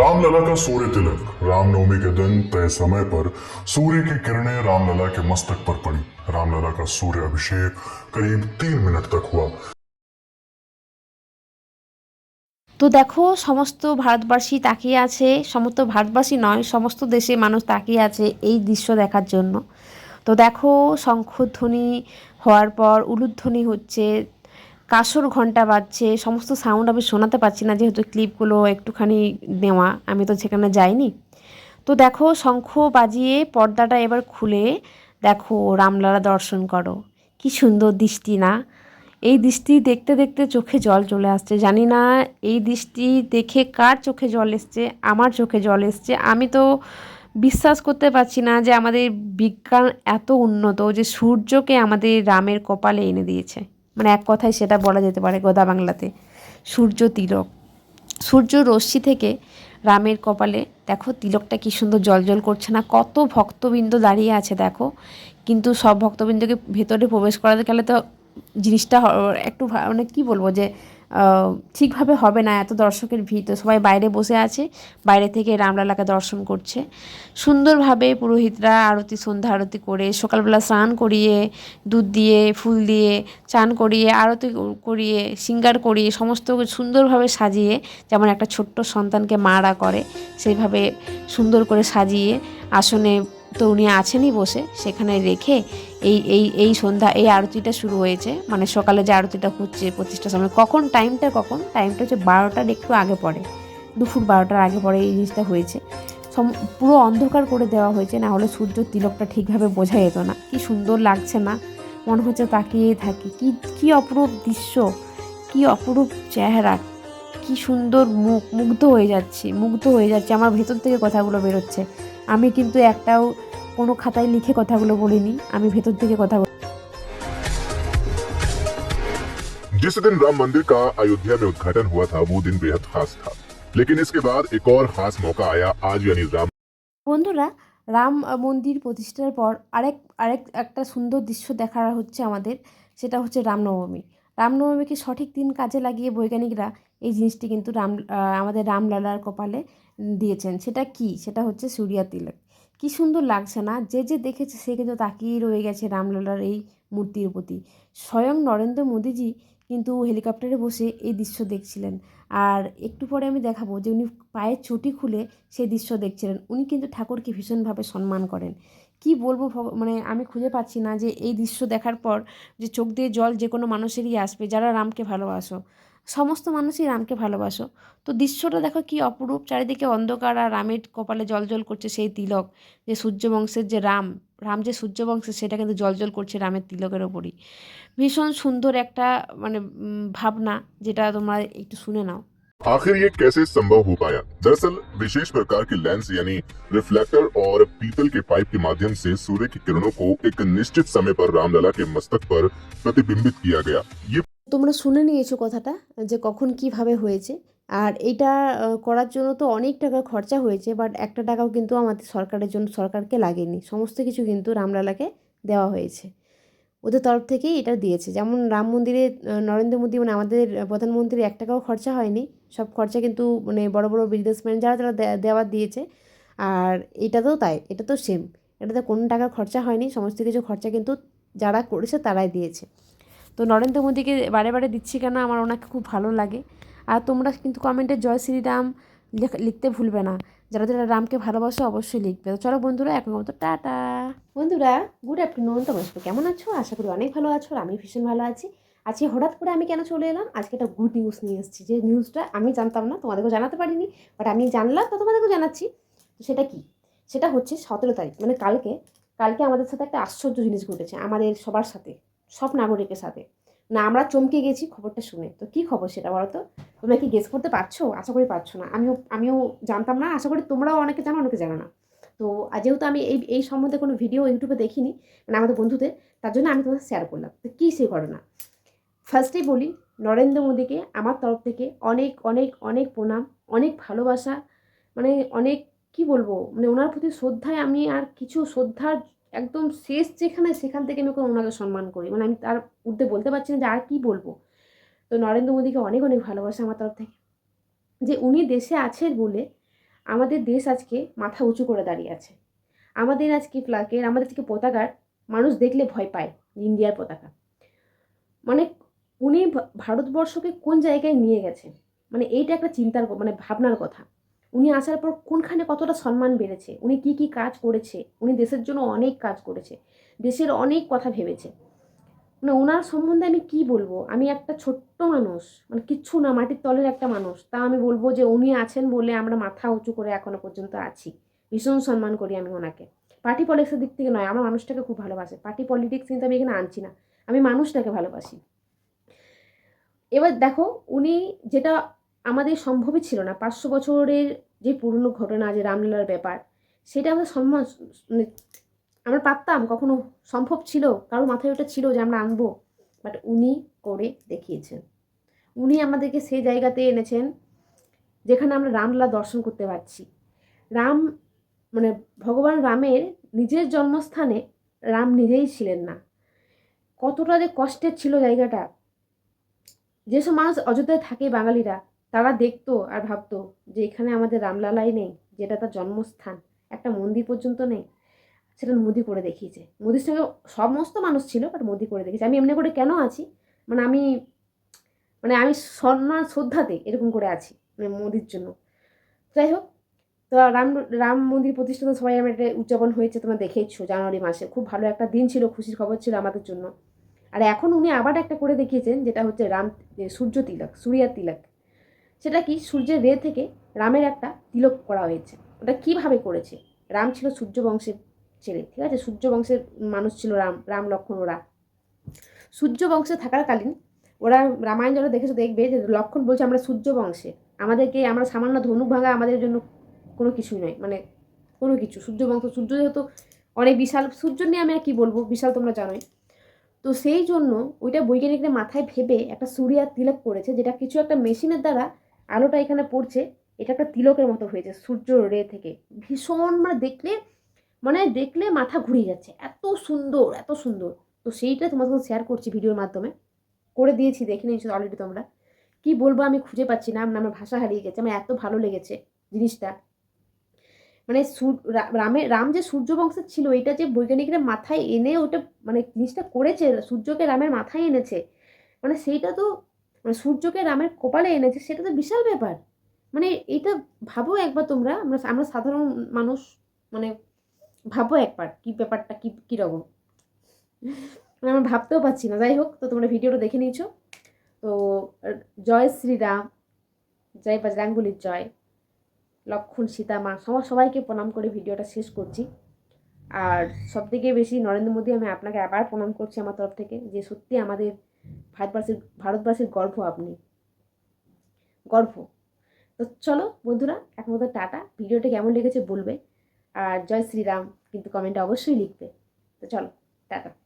रामलला का सूर्य तिलक रामनवमी के दिन तय समय पर सूर्य की किरणें रामलला के मस्तक पर पड़ी रामलला का सूर्य अभिषेक करीब तीन मिनट तक हुआ তো দেখো সমস্ত ভারতবাসী তাকিয়ে আছে সমস্ত ভারতবাসী নয় সমস্ত দেশে মানুষ তাকিয়ে আছে এই দৃশ্য দেখার জন্য তো দেখো শঙ্খধ্বনি হওয়ার পর উলুধ্বনি হচ্ছে কাসর ঘণ্টা বাজছে, সমস্ত সাউন্ড আমি শোনাতে পারছি না যেহেতু ক্লিপগুলো একটুখানি নেওয়া, আমি তো সেখানে যাইনি। তো দেখো, শঙ্খ বাজিয়ে পর্দাটা এবার খুলে দেখো, রামলালা দর্শন করো। কি সুন্দর দৃষ্টি না? এই দৃষ্টি দেখতে দেখতে চোখে জল চলে আসছে। জানি না এই দৃষ্টি দেখে কার চোখে জল এসছে, আমার চোখে জল এসছে। আমি তো বিশ্বাস করতে পারছি না যে আমাদের বিজ্ঞান এত উন্নত যে সূর্যকে আমাদের রামের কপালে এনে দিয়েছে। মানে এক কথায় সেটা বলা যেতে পারে গোদা বাংলাতে। সূর্য তিলক। সূর্য রশ্মি থেকে রামের কপালে, দেখো তিলকটা কি সুন্দর জল করছে না, কত ভক্তবৃন্দ দাঁড়িয়ে আছে দেখো। কিন্তু সব ভক্তবৃন্দকে ভেতরে প্রবেশ করাতে গেলে তো জিনিসটা একটু মানে কি বলব যে ঠিকভাবে হবে না, এত দর্শকের ভিড়। তো সবাই বাইরে বসে আছে, বাইরে থেকে রামলালাকে দর্শন করছে। সুন্দরভাবে পুরোহিতরা আরতি, সন্ধ্যা আরতি করে, সকালবেলা স্নান করিয়ে, দুধ দিয়ে, ফুল দিয়ে, চান করিয়ে, আরতি করিয়ে, সিঙ্গার করিয়ে, সমস্ত সুন্দরভাবে সাজিয়ে, যেমন একটা ছোট্ট সন্তানকে মারা করে, সেইভাবে সুন্দর করে সাজিয়ে আসনে তো উনি আছেনই বসে, সেখানে রেখে এই এই এই সন্ধ্যা, এই আরতিটা শুরু হয়েছে। মানে সকালে যে আরতিটা হচ্ছে প্রতিষ্ঠার সময়, কখন টাইমটা কখন? টাইমটা হচ্ছে বারোটার একটু আগে পড়ে। দুপুর বারোটার আগে পরে এই জিনিসটা হয়েছে। সম- পুরো অন্ধকার করে দেওয়া হয়েছে, না হলে সূর্য তিলকটা ঠিকভাবে বোঝা যেত না। কি সুন্দর লাগছে না। মনে হচ্ছে তাকিয়ে থাকি। কি কি অপরূপ দৃশ্য, কি অপরূপ চেহারা, কি সুন্দর মুখ, মুগ্ধ হয়ে যাচ্ছি, মুগ্ধ হয়ে যাচ্ছে। আমার ভেতর থেকে কথাগুলো বেরোচ্ছে। আমি কিন্তু একটাও কোনো খাতায় লিখে কথাগুলো বলিনি আমি ভেতর থেকে কথা जिस दिन राम मंदिर का अयोध्या में उद्घाटन हुआ था वो दिन बेहद खास था लेकिन इसके बाद एक और खास मौका आया आज यानी राम বন্ধুরা রাম মন্দির প্রতিষ্ঠার পর আরেক আরেক একটা সুন্দর দৃশ্য দেখা হচ্ছে আমাদের সেটা হচ্ছে রামনবমী রামনবমীকে সঠিক দিন কাজে লাগিয়ে বৈজ্ঞানিকরা এই জিনিসটি কিন্তু রাম আহ, আমাদের রামলালার কপালে দিয়েছেন। সেটা কি? সেটা হচ্ছে সূর্যা তিলক। কি সুন্দর লাগছে না? যে যে দেখেছে সে কিন্তু তাকিয়েই রয়ে গেছে রামলালার এই মূর্তির প্রতি। স্বয়ং নরেন্দ্র মোদীজি কিন্তু হেলিকপ্টারে বসে এই দৃশ্য দেখছিলেন। আর একটু পরে আমি দেখাবো যে উনি পায়ের চটি খুলে সেই দৃশ্য দেখছিলেন। উনি কিন্তু ঠাকুরকে ভীষণভাবে সম্মান করেন। কি বলব মানে আমি খুঁজে পাচ্ছি না যে এই দৃশ্য দেখার পর যে চোখ দিয়ে জল যে কোনো মানুষেরই আসবে, যারা রামকে ভালোবাসো। সমস্ত মানুষই রামকে ভালোবাসো তো দৃশ্যটা দেখো কি অপরূপ চারিদিকে অন্ধকার আর রামের কপালে জল জল করছে সেই তিলক যে সূর্যবংশের যে রাম রাম যে সূর্যবংশের সেটা কিন্তু জল জল করছে রামের তিলকের ওপরই ভীষণ সুন্দর একটা মানে উম, ভাবনা যেটা তোমরা একটু শুনে নাও आखिर ये कैसे संभव हो पाया दरअसल विशेष प्रकार के लेंस यानी रिफ्लेक्टर और पीतल के पाइप के माध्यम से सूर्य की किरणों को एक निश्चित समय पर रामलला के मस्तक पर प्रतिबिंबित किया गया ये তোমরা শুনে নিয়েছো কথাটা যে কখন কীভাবে হয়েছে। আর এটা করার জন্য তো অনেক টাকা খরচা হয়েছে বাট একটা টাকাও কিন্তু আমাদের সরকারের জন্য, সরকারকে লাগেনি। সমস্ত কিছু কিন্তু রামলালাকে দেওয়া হয়েছে। ওদের তরফ থেকেই এটা দিয়েছে। যেমন রাম মন্দিরে নরেন্দ্র মোদী মানে আমাদের প্রধানমন্ত্রীর এক টাকাও খরচা হয়নি। সব খরচা কিন্তু মানে বড় বড় বিজনেসম্যান যারা যারা দে- দেওয়ার দিয়েছে। আর এটাতেও তাই, এটা তো সেম এটাতে কোনো টাকা খরচা হয়নি, সমস্ত কিছু খরচা কিন্তু যারা করেছে, তারাই দিয়েছে। তো নরেন্দ্র মোদীকে বারে বারে দিচ্ছি কেন? আমার ওনাকে খুব ভালো লাগে। আর তোমরা কিন্তু কমেন্টে জয় শ্রীরাম লিখতে ভুলবে না। যারা যারা রামকে ভালোবাসো অবশ্যই লিখবে। তো চলো বন্ধুরা, এখন মতো টাটা। বন্ধুরা গুড আফটারনুন তোমরা সবাই কেমন আছো? আশা করি অনেক ভালো আছো আমি ভীষণ ভালো আছি। আজকে হঠাৎ করে আমি কেন চলে এলাম? আজকে একটা গুড নিউজ নিয়ে এসেছি। যে নিউজটা আমি জানতাম না, তোমাদেরকেও জানাতে পারিনি বাট আমি জানলাম তো তোমাদেরকেও জানাচ্ছি। তো সেটা কি? সেটা হচ্ছে সতেরো তারিখ মানে কালকে কালকে আমাদের সাথে একটা আশ্চর্য জিনিস ঘটেছে, আমাদের সবার সাথে। সব নাগরিকের সাথে। না, আমরা চমকে গেছি খবরটা শুনে। তো কি খবর সেটা বলো তো? তোমরা কি গেস করতে পারছ? আশা করি পারছ না। আমিও আমিও জানতাম না। আশা করি তোমরাও অনেকে জানো অনেকে জানো না। তো যেহেতু আমি এই এই সম্বন্ধে কোনো ভিডিও ইউটিউবে দেখিনি মানে আমাদের বন্ধুদের, তার জন্য আমি তোমাদের শেয়ার করলাম। তো কী সেই ঘটনা? ফার্স্টেই বলি, নরেন্দ্র মোদীকে আমার তরফ থেকে অনেক অনেক অনেক প্রণাম, অনেক ভালোবাসা মানে অনেক, কি বলব? মানে ওনার প্রতি শ্রদ্ধায় আমি আর কিছু শ্রদ্ধার একদম শেষ যেখানে, সেখান থেকে আমি ওনাকে সম্মান করি। মানে আমি তার উর্ধে বলতে পারছি না যে আর কি বলব। তো নরেন্দ্র মোদীকে অনেক অনেক ভালোবাসা আমার তরফ থেকে। যে উনি দেশে আছেন বলে আমাদের দেশ আজকে মাথা উঁচু করে দাঁড়িয়ে আছে। আমাদের আজকে ফ্ল্যাগের, আমাদের আজকে পতাকার মানুষ দেখলে ভয় পায় ইন্ডিয়ার পতাকা। মানে উনি ভারতবর্ষকে কোন জায়গায় নিয়ে গেছে? মানে এইটা একটা চিন্তার মানে ভাবনার কথা। উনি আসার পর কোনখানে কতটা সম্মান বেড়েছে? উনি কি কি কাজ করেছে? উনি দেশের জন্য অনেক কাজ করেছে। দেশের অনেক কথা ভেবেছে। মানে ওনার সম্বন্ধে আমি কি বলব? আমি একটা ছোট্ট মানুষ মানে কিচ্ছু না, মাটির তলের একটা মানুষ। তা আমি বলব যে উনি আছেন বলে আমরা মাথা উঁচু করে এখনও পর্যন্ত আছি। ভীষণ সম্মান করি আমি ওনাকে। পার্টি পলিটিক্সের দিক থেকে নয়, আমার মানুষটাকে খুব ভালোবাসে। পার্টি পলিটিক্স কিন্তু আমি এখানে আনছি না। আমি মানুষটাকে ভালোবাসি। এবার দেখো, উনি যেটা আমাদের সম্ভবই ছিল না। পাঁচশো বছরের যে পুরনো ঘটনা, যে রামলীলার ব্যাপার, সেটা আমাদের সম্মান মানে আমরা পারতাম, কখনো সম্ভব ছিল, কারও মাথায় ওটা ছিল যে আমরা আনব। বাট উনি করে দেখিয়েছেন। উনি আমাদেরকে সেই জায়গাতে এনেছেন, যেখানে আমরা রামলীলা দর্শন করতে পারছি। রাম মানে ভগবান রামের নিজের জন্মস্থানে রাম নিজেই ছিলেন না। কতটা যে কষ্টের ছিল জায়গাটা। যেসব মানুষ অযোধ্যায় থাকে বাঙালিরা তারা দেখতো আর ভাবতো যে এখানে আমাদের রামলালাই নেই, যেটা তার জন্মস্থান। একটা মন্দির পর্যন্ত নেই। সেটা মোদি করে দেখিয়েছে। মোদির সঙ্গে সমস্ত মানুষ ছিল বাট মোদি করে দেখিয়েছে। আমি এমনি করে কেন আছি? মানে আমি মানে আমি সম্মান, শ্রদ্ধাতে এরকম করে আছি মানে মোদির জন্য। যাই হোক, তো রাম রাম মন্দির প্রতিষ্ঠা তো সবাই আমার এটা উদযাপন হয়েছে, তোমরা দেখেইছো জানুয়ারি মাসে। খুব ভালো একটা দিন ছিল, খুশির খবর ছিল আমাদের জন্য। আর এখন উনি আবার একটা করে দেখিয়েছেন, যেটা হচ্ছে রাম সূর্য তিলক, সূর্যা তিলক। সেটা কি সূর্যের রে থেকে রামের একটা তিলক করা হয়েছে। ওটা কীভাবে করেছে? রাম ছিল সূর্য বংশের ছেলে, ঠিক আছে? সূর্য বংশের মানুষ ছিল রাম রাম লক্ষণ ওরা। সূর্য বংশে থাকাকালীন ওরা রামায়ণ যারা দেখেছে দেখবে যে লক্ষণ বলছে আমরা সূর্য বংশে। আমাদেরকে আমরা সামান্য ধনুক ভাঙা আমাদের জন্য কোনো কিছুই নয় মানে কোনো কিছু। সূর্য বংশ, সূর্য যেহেতু অনেক বিশাল, সূর্য নিয়ে আমি আর কী বলব? বিশাল তোমরা জানোই। তো সেই জন্য ওইটা বৈজ্ঞানিকদের মাথায় ভেবে একটা সূর্যার তিলক করেছে, যেটা কিছু একটা মেশিনের দ্বারা আলোটা এখানে পড়ছে, এটা একটা তিলকের মতো হয়েছে, সূর্য রে থেকে। ভীষণ মানে দেখলে মানে দেখলে মাথা ঘুরিয়ে যাচ্ছে। এত সুন্দর এত সুন্দর। তো সেইটা তোমার সাথে শেয়ার করছি ভিডিওর মাধ্যমে। করে দিয়েছি, দেখে নিয়েছো অলরেডি তোমরা। কি বলব আমি খুঁজে পাচ্ছি না আমার আমার ভাষা হারিয়ে গেছে, আমার এত ভালো লেগেছে জিনিসটা। মানে সূর- রা- রামের রাম যে সূর্য বংশের ছিল, এটা যে বৈজ্ঞানিকরা মাথায় এনে ওটা মানে জিনিসটা করেছে, সূর্যকে রামের মাথায় এনেছে মানে সেইটা তো মানে সূর্যকে রামের কপালে এনেছে, সেটা তো বিশাল ব্যাপার। মানে এটা ভাবো একবার তোমরা, আমরা আমরা সাধারণ মানুষ মানে ভাবো একবার কি ব্যাপারটা, কী কীরকম মানে আমরা ভাবতেও পারছি না। যাই হোক, তো তোমরা ভিডিওটা দেখে নিয়েছো। তো, জয় শ্রীরাম, জয় বজরাঙ্গুলির জয়, লক্ষণ সীতা মা সবাইকে প্রণাম করে ভিডিওটা শেষ করছি। আর সবথেকে বেশি নরেন্দ্র মোদী আমি আপনাকে আবার প্রণাম করছি আমার তরফ থেকে যে সত্যি আমাদের ভারতবাসীর ভারতবাসীর গর্ব আপনি। গর্ব। তো চলো বন্ধুরা, এখন একমাত্র টাটা। ভিডিওটা কেমন লেগেছে বলবে। আর জয় শ্রীরাম, কিন্তু কমেন্টে অবশ্যই লিখবে। তো চলো, টাটা।